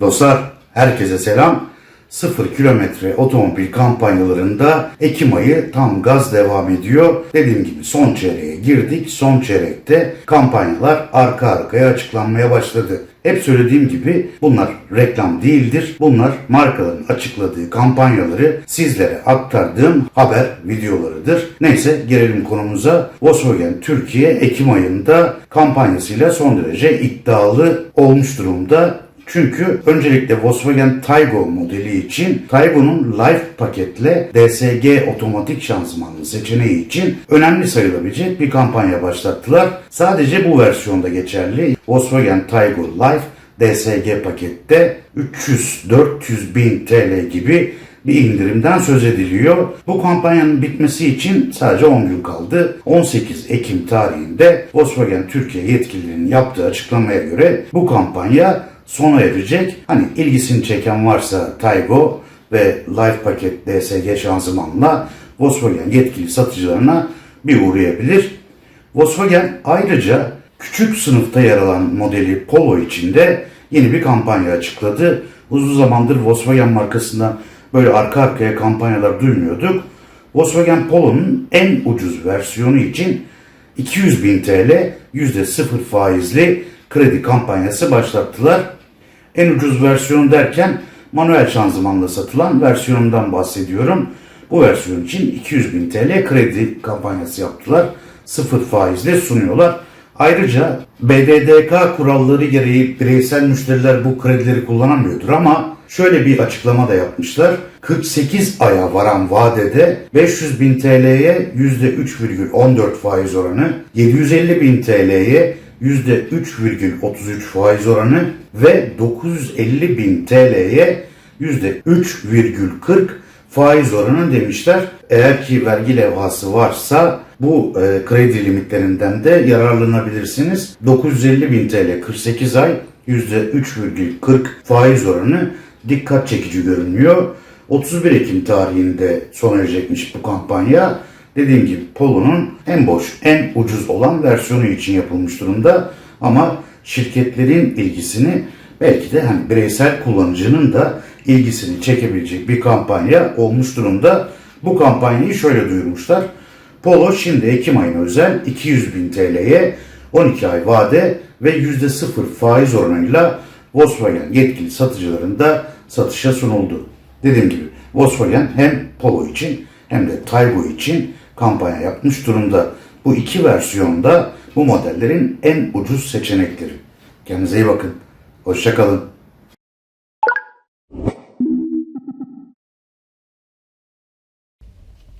Dostlar herkese selam. Sıfır kilometre otomobil kampanyalarında Ekim ayı tam gaz devam ediyor. Dediğim gibi son çeyreğe girdik. Son çeyrekte kampanyalar arka arkaya açıklanmaya başladı. Hep söylediğim gibi bunlar reklam değildir. Bunlar markaların açıkladığı kampanyaları sizlere aktardığım haber videolarıdır. Neyse gelelim konumuza. Volkswagen Türkiye Ekim ayında kampanyasıyla son derece iddialı olmuş durumda. Çünkü öncelikle Volkswagen Taygo modeli için Taygo'nun Life paketle DSG otomatik şanzımanlı seçeneği için önemli sayılabilecek bir kampanya başlattılar. Sadece bu versiyonda geçerli. Volkswagen Taygo Life DSG pakette 300-400 bin TL gibi bir indirimden söz ediliyor. Bu kampanyanın bitmesi için sadece 10 gün kaldı. 18 Ekim tarihinde Volkswagen Türkiye yetkililerinin yaptığı açıklamaya göre bu kampanya sona erecek. Hani ilgisini çeken varsa Taygo ve Life Paket DSG şanzımanla Volkswagen yetkili satıcılarına bir uğrayabilir. Volkswagen ayrıca küçük sınıfta yer alan modeli Polo için de yeni bir kampanya açıkladı. Uzun zamandır Volkswagen markasından böyle arka arkaya kampanyalar duymuyorduk. Volkswagen Polo'nun en ucuz versiyonu için 200 bin TL %0 faizli kredi kampanyası başlattılar. En ucuz versiyon derken manuel şanzımanla satılan versiyonundan bahsediyorum. Bu versiyon için 200 bin TL kredi kampanyası yaptılar. Sıfır faizle sunuyorlar. Ayrıca BDDK kuralları gereği bireysel müşteriler bu kredileri kullanamıyordur ama şöyle bir açıklama da yapmışlar. 48 aya varan vadede 500 bin TL'ye %3,14 faiz oranı, 750 bin TL'ye %3,33 faiz oranı ve 950 bin TL'ye %3,40 faiz oranı demişler. Eğer ki vergi levhası varsa bu e, kredi limitlerinden de yararlanabilirsiniz. 950 bin TL 48 ay %3,40 faiz oranı dikkat çekici görünüyor. 31 Ekim tarihinde sona erecekmiş bu kampanya. Dediğim gibi Polo'nun en boş, en ucuz olan versiyonu için yapılmış durumda. Ama şirketlerin ilgisini belki de hani bireysel kullanıcının da ilgisini çekebilecek bir kampanya olmuş durumda. Bu kampanyayı şöyle duyurmuşlar. Polo şimdi Ekim ayına özel 200 bin TL'ye 12 ay vade ve %0 faiz oranıyla Volkswagen yetkili satıcılarında satışa sunuldu. Dediğim gibi Volkswagen hem Polo için hem de Taygo için kampanya yapmış durumda. Bu iki versiyonda bu modellerin en ucuz seçenekleri. Kendinize iyi bakın. Hoşçakalın.